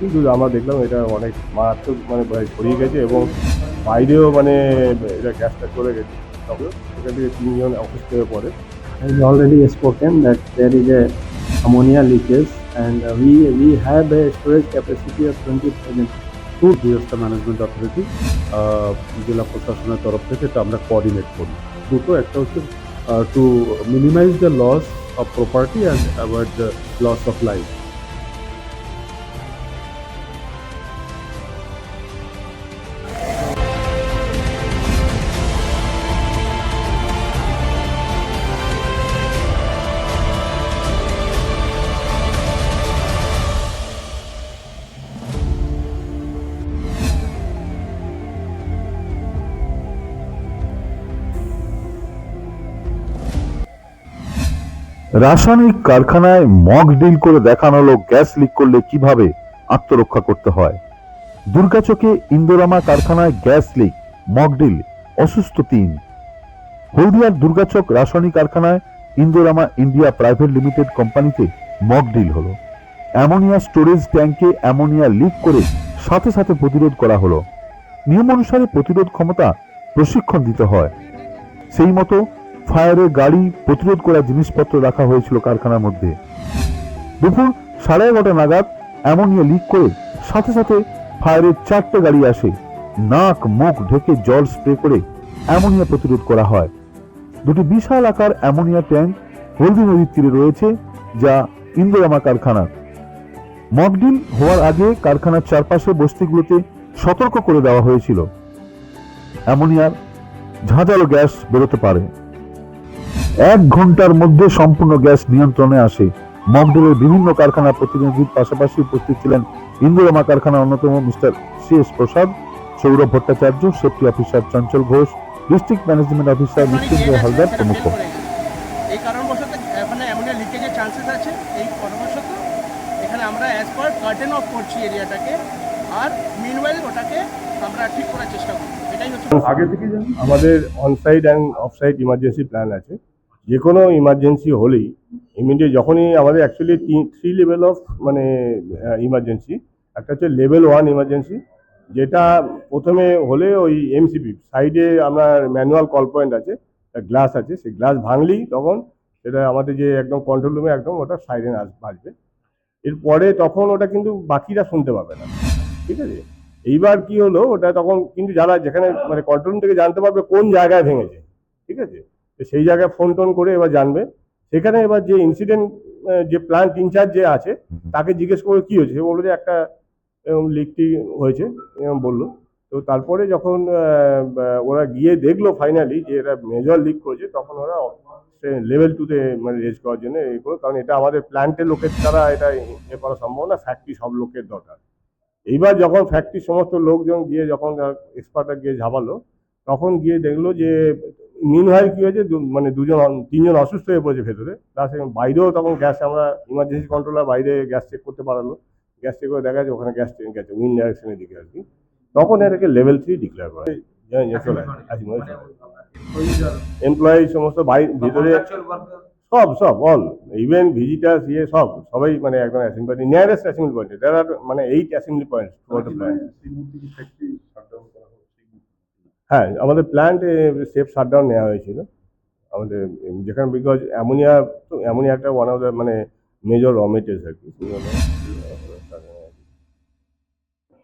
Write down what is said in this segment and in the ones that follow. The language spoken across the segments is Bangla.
কিন্তু আমরা দেখলাম এটা অনেক মারাত্মক মানে ছড়িয়ে গেছে এবং বাইরেও মানে এটা গ্যাসটা চলে গেছে। তবে সেখান থেকে তিনজন অসুস্থ হয়ে পড়ে। Has already spoken that there is a ammonia leakage and uh, we we have a storage capacity of 20,000 to disaster management authority জেলা প্রশাসনের তরফ থেকে এটা আমরা কোঅর্ডিনেট করি দুটো একটা হচ্ছে to minimise the loss of property and avoid the loss of life রাসায়নিক কারখানায় মক ডিল করে দেখানো হলো, গ্যাস লিক করলে কীভাবে আত্মরক্ষা করতে হয়? দুর্গাচকে ইন্দোরামা কারখানায় গ্যাস লিক মক ডিল, অসুস্থ তিন। হলদিয়ার দুর্গাচক রাসায়নিক কারখানায় ইন্দোরামা ইন্ডিয়া প্রাইভেট লিমিটেড কোম্পানিতে মক ডিল হলো। অ্যামোনিয়া স্টোরেজ ট্যাঙ্কে অ্যামোনিয়া লিক করে সাথে সাথে প্রতিরোধ করা হলো। নিয়ম অনুসারে প্রতিরোধ ক্ষমতা প্রশিক্ষণ দিতে হয়। সেই মতো ফায়ারের গাড়ি প্রতিরোধ করা জিনিসপত্র রাখা হয়েছিল কারখানার মধ্যে। দুপুর সাড়ে এগারোটা নাগাদ অ্যামোনিয়া লিক করে সাথে সাথে ফায়ারের চারটে গাড়ি আসে। নাক, মুখ ঢেকে জল স্প্রে করে অ্যামোনিয়া প্রতিরোধ করা হয়। দুটি বিশাল আকার অ্যামোনিয়া ট্যাঙ্ক হলদি নদীর তীরে রয়েছে, যা ইন্দোরামা কারখানার মকডিল হওয়ার আগে কারখানার চারপাশে বস্তিগুলোতে সতর্ক করে দেওয়া হয়েছিল। অ্যামোনিয়ার ঝাঁঝালো গ্যাস বেরোতে পারে। এক ঘণ্টার মধ্যে সম্পূর্ণ গ্যাস নিয়ন্ত্রণে আসে। মকডেলের বিভিন্ন কারখানা প্রতিনিধির পাশাপাশি উপস্থিত ছিলেন ইন্দোরামা কারখানার অন্যতম mister C S Prasad Sourav Bhattacharya safety officer Chanchal Ghosh district management officer Mrityunjay Haldar প্রমুখ। এই কারণবশত এখানে অ্যামোনিয়া লিকেজের চান্সেস আছে। এই কারণবশত এখানে আমরা অ্যাজ পার কার্টেন অফ করছি এরিয়াটাকে। আর মিনওয়েল ওটাকে আমরা ঠিক করার চেষ্টা করছি এটাই হচ্ছে আগে থেকে আমাদের onside and offside emergency plan আছে। যে কোনো ইমার্জেন্সি হলেই ইমিডিয়েট যখনই আমাদের অ্যাকচুয়ালি থ্রি লেভেল অফ মানে ইমার্জেন্সি একটা হচ্ছে লেভেল ওয়ান ইমার্জেন্সি যেটা প্রথমে হলে ওই এমসিপি সাইডে আপনার ম্যানুয়াল কল পয়েন্ট আছে গ্লাস আছে, সেই গ্লাস ভাঙলেই তখন সেটা আমাদের যে একদম কন্ট্রোল রুমে একদম ওটা সাইডে বাজবে। এরপরে তখন ওটা কিন্তু বাকিরা শুনতে পাবে না, ঠিক আছে? এইবার কি হলো, ওটা তখন কিন্তু যারা যেখানে মানে কন্ট্রোল রুম থেকে জানতে পারবে কোন জায়গায় ভেঙেছে, ঠিক আছে? তো সেই জায়গায় ফোন টোন করে এবার জানবে। সেখানে এবার যে ইনসিডেন্ট যে প্ল্যান্ট ইনচার্জ যে আছে তাকে জিজ্ঞেস করে কি হয়েছে? সে বলল যে একটা লিকটি হয়েছে এরকম বলল। তো তারপরে যখন ওরা গিয়ে দেখল ফাইনালি যে এটা মেজর লিক করেছে তখন ওরা লেভেল টুতে মানে রেজ করার জন্য এই করল। কারণ এটা আমাদের প্ল্যান্টের লোকের দ্বারা এটা এ করা সম্ভব না ফ্যাক্টরি সব লোকের দরকার। এইবার যখন ফ্যাক্টরির সমস্ত লোকজন গিয়ে যখন এক্সপার্টরা গিয়ে ঝাপালো তখন গিয়ে দেখল যে মিনহাইল কি হয়েছে দু- মানে দুজন তিনজন অসুস্থ হয়ে পড়েছে ভেতরে। প্লাস বাইরেও তখন গ্যাস আমরা ইমার্জেন্সি কন্ট্রোলার বাইরে গ্যাস চেক করতে পারালো। গ্যাস চেক করে দেখা যাচ্ছে ওখানে গ্যাস গেছে উইন্ড ডাইরেকশনের দিকে আর কি। তখন এটাকে লেভেল থ্রি ডিক্লেয়ার করা। এমপ্লয়ি সমস্ত বাই ভিতরে সব সব অল ইভেন ভিজিটার্স ইয়ে সব সবাই মানে একদম assembly nearest assembly point there আর মানে এইট অ্যাসেম্বলি পয়েন্ট হ্যাঁ আমাদের প্ল্যান্ট সেফ শাটডাউন নেওয়া হয়েছিল। আমাদের যেখানে বিকজ অ্যামোনিয়া তো অ্যামোনিয়া একটা ওয়ান অফ দ্য মানে মেজর র মেটেরিয়ালস আর কি।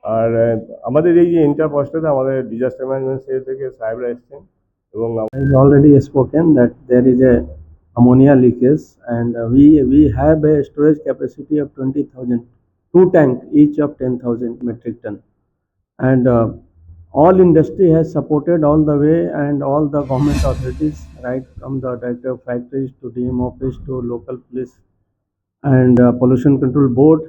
আর আমাদের এই যে ইন্টার পস্টাতে আমাদের ডিজাস্টার ম্যানেজমেন্ট সেল থেকে সাহেবরা এসছেন এবং already spoken that there is a ammonia leakage and uh, we we have a storage capacity of 20,000 two tank each of 10,000 metric ton. And uh, all industry has supported all the way and all the government authorities right from the director of factories to DM office to local police and uh, pollution control board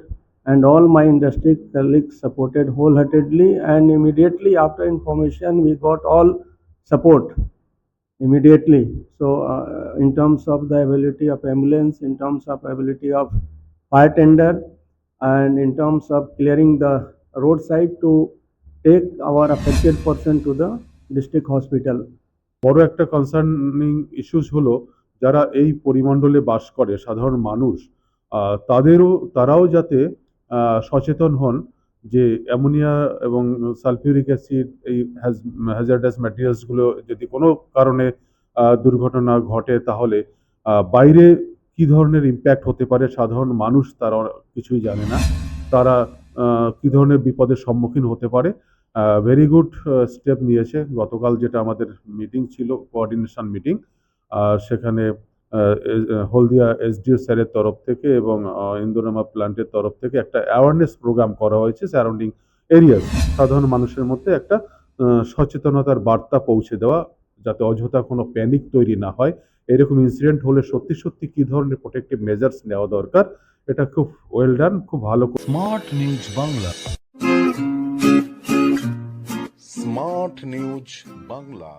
and all my industry colleagues supported wholeheartedly and immediately after information we got all support immediately. So uh, in terms of the ability of ambulance in terms of ability of fire tender and in terms of clearing the roadside to take our affected person to the district hospital. বড় একটা কনসার্নিং ইস্যুস হলো, যারা এই পরিমণ্ডলে বাস করে, সাধারণ মানুষ তাদেরও, তারাও যাতে সচেতন হন যে অ্যামোনিয়া এবং সালফিউরিক অ্যাসিড, এই হ্যাজার্ডাস ম্যাটেরিয়ালসগুলো যদি কোনো কারণে দুর্ঘটনা ঘটে তাহলে বাইরে কি ধরনের ইম্প্যাক্ট হতে পারে সাধারণ মানুষ তারা কিছুই জানে না। তারা কি ধরনের বিপদের সম্মুখীন হতে পারে ভেরি গুড স্টেপ নিয়েছে। গতকাল যেটা আমাদের মিটিং ছিল কোঅর্ডিনেশন মিটিং সেখানে হলদিয়া এসডিও স্যারের তরফ থেকে এবং ইন্দোরামা প্ল্যান্টের তরফ থেকে একটা অ্যাওয়ারনেস প্রোগ্রাম করা হয়েছে সারাউন্ডিং এরিয়াস সাধারণ মানুষের মধ্যে একটা সচেতনতার বার্তা পৌঁছে দেওয়া, যাতে অযথা কোনো প্যানিক তৈরি না হয়। এরকম ইনসিডেন্ট হলে সত্যি সত্যি কী ধরনের প্রোটেক্টিভ মেজার্স নেওয়া দরকার, এটা খুব ওয়েল ডান খুব ভালো smart news Bangla smart news Bangla